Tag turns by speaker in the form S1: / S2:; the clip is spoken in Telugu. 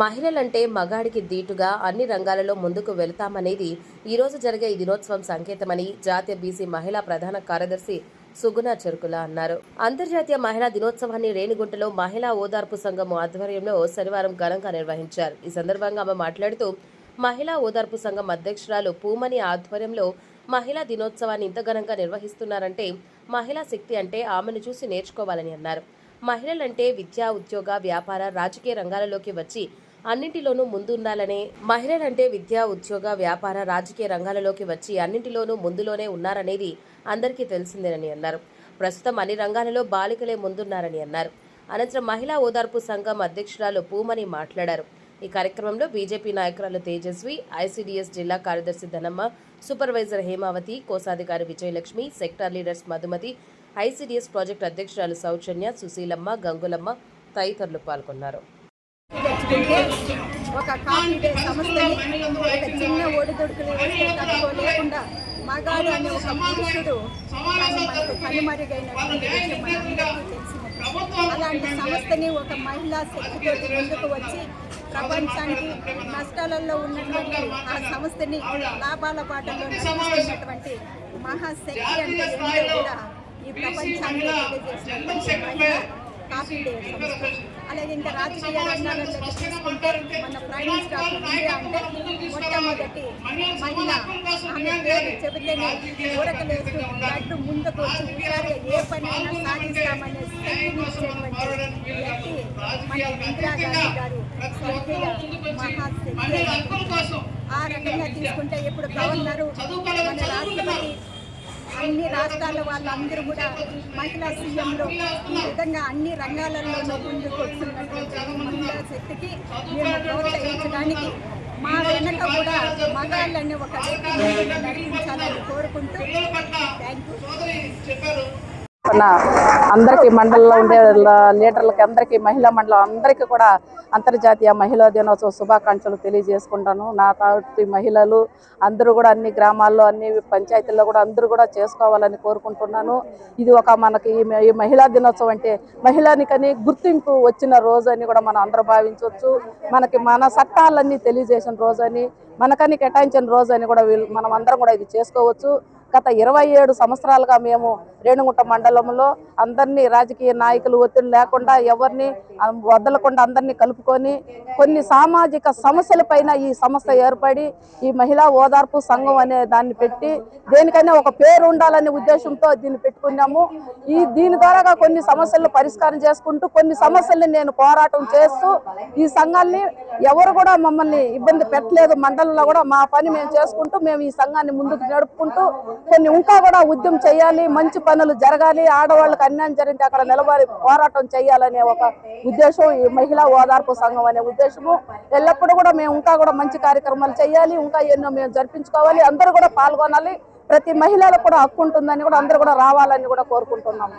S1: మహిళలంటే మగాడికి దీటుగా అన్ని రంగాలలో ముందుకు వెళతామనేది ఈరోజు జరిగే ఈ దినోత్సవం సంకేతమని జాతీయ బీసీ మహిళా ప్రధాన కార్యదర్శి సుగుణ చెరుకుల అన్నారు. అంతర్జాతీయ మహిళా దినోత్సవాన్ని రేణిగుంటలో మహిళా ఓదార్పు సంఘం ఆధ్వర్యంలో శనివారం ఘనంగా నిర్వహించారు. ఈ సందర్భంగా ఆమె మాట్లాడుతూ మహిళా ఓదార్పు సంఘం అధ్యక్షురాలు పూమని ఆధ్వర్యంలో మహిళా దినోత్సవాన్ని ఇంత ఘనంగా నిర్వహిస్తున్నారంటే మహిళా శక్తి అంటే ఆమెను చూసి నేర్చుకోవాలని అన్నారు. మహిళలంటే విద్యా ఉద్యోగ వ్యాపార రాజకీయ రంగాలలోకి వచ్చి అన్నింటిలోనూ ముందుండాలనే మహిళలంటే విద్యా ఉద్యోగ వ్యాపార రాజకీయ రంగాలలోకి వచ్చి అన్నింటిలోనూ ముందులోనే ఉన్నారనేది అందరికీ తెలిసిందేనని అన్నారు. ప్రస్తుతం అన్ని రంగాలలో బాలికలే ముందున్నారని అన్నారు. అనంతరం మహిళా ఓదార్పు సంఘం అధ్యక్షురాలు పూమని మాట్లాడారు. ఈ కార్యక్రమంలో బీజేపీ నాయకురాలు తేజస్వి ఐసీడీఎస్ జిల్లా కార్యదర్శి ధనమ్మ సూపర్వైజర్ హేమావతి కోశాధికారి Vijayalakshmi sector leaders Madhumathi ICDS project అధ్యక్షురాలు సౌజన్య సుశీలమ్మ గంగులమ్మ తదితరులు పాల్గొన్నారు.
S2: తెచ్చుకుంటే ఒక కాఫీ డే సంస్థని ఒక చిన్న ఒడిదొడుకులు తట్టుకోలేకుండా మగాడు అనే ఒక పురుషుడు మనకు కనుమరుగైనటువంటి విషయం మనందరికీ తెలిసినది అలాంటి సంస్థని ఒక మహిళా శక్తితోటి ముందుకు వచ్చి ప్రపంచానికి నష్టాలలో ఉన్నటువంటి ఆ సంస్థని లాభాల బాటలో నడిపిస్తున్నటువంటి మహాశక్తి అంటే కూడా ఈ ప్రపంచానికి తెలియజేసినటువంటి మహిళ కాఫీ అలాగే ఇంకా రాజకీయ రంగాలలో తీసుకుంటే మన ప్రైమ్ మినిస్టర్ ఆఫ్ ఇండియా అంటే మొట్టమొదటి మహిళ. ఆమె పేరు చెబితేనే ఊరకలేస్తూ గడ్డు ముందుకు వచ్చి హుషారుగా ఏ పనైనా సాధిస్తామనే శక్తిని ఇచ్చేటువంటి వ్యక్తి మన ఇందిరాగాంధీ గారు. మహాశక్తి. ఆ రకంగా తీసుకుంటే ఇప్పుడు గవర్నరు మన రాష్ట్రపతి అన్ని రాష్ట్రాల వాళ్ళందరూ కూడా మహిళా సీఎంలో ఈ విధంగా అన్ని రంగాలలో ముందుకు వస్తున్నటువంటి మహిళా శక్తికి మేము ప్రోత్సహించడానికి మా వెనక కూడా మగాళ్ళని ఒక వ్యక్తిని నడిపించాలని కోరుకుంటూ థ్యాంక్ యూ.
S3: మన అందరికీ మండలంలో ఉండే లీడర్లకి అందరికీ మహిళా మండలం అందరికీ కూడా అంతర్జాతీయ మహిళా దినోత్సవ శుభాకాంక్షలు తెలియజేసుకుంటాను. నా తోటి మహిళలు అందరూ కూడా అన్ని గ్రామాల్లో అన్ని పంచాయతీల్లో కూడా అందరూ కూడా చేసుకోవాలని కోరుకుంటున్నాను. ఇది ఒక మనకి ఈ మహిళా దినోత్సవం అంటే మహిళానికని గుర్తింపు వచ్చిన రోజు అని కూడా మనం అందరూ భావించవచ్చు. మనకి మన చట్టాలన్నీ తెలియజేసిన రోజు అని మనకని కేటాయించిన రోజు అని కూడా మనం అందరం కూడా ఇది చేసుకోవచ్చు. గత ఇరవై ఏడు సంవత్సరాలుగా మేము రేణుగుంట మండలంలో అందరినీ రాజకీయ నాయకులు ఒత్తిడి లేకుండా ఎవరిని వదలకుండా అందరినీ కలుపుకొని కొన్ని సామాజిక సమస్యలపైన ఈ సంస్థ ఏర్పడి ఈ మహిళా ఓదార్పు సంఘం అనే దాన్ని పెట్టి దేనికైనా ఒక పేరు ఉండాలనే ఉద్దేశంతో దీన్ని పెట్టుకున్నాము. ఈ దీని ద్వారా కొన్ని సమస్యలను పరిష్కారం చేసుకుంటూ కొన్ని సమస్యల్ని నేను పోరాటం చేస్తూ ఈ సంఘాన్ని ఎవరు కూడా మమ్మల్ని ఇబ్బంది పెట్టలేదు. మండలంలో కూడా మా పని మేము చేసుకుంటూ మేము ఈ సంఘాన్ని ముందుకు నడుపుకుంటూ కొన్ని ఇంకా కూడా ఉద్యమం చేయాలి మంచి పనులు జరగాలి ఆడవాళ్ళకి అన్యాయం జరిగితే అక్కడ నిలబడి పోరాటం చేయాలనే ఒక ఉద్దేశం ఈ మహిళా ఓదార్పు సంఘం అనే ఉద్దేశము. ఎల్లప్పుడూ కూడా మేము ఇంకా కూడా మంచి కార్యక్రమాలు చేయాలి ఇంకా ఎన్నో మేము జరిపించుకోవాలి అందరూ కూడా పాల్గొనాలి. ప్రతి మహిళలకు కూడా హక్కు ఉంటుందని కూడా అందరూ కూడా రావాలని కూడా కోరుకుంటున్నాము.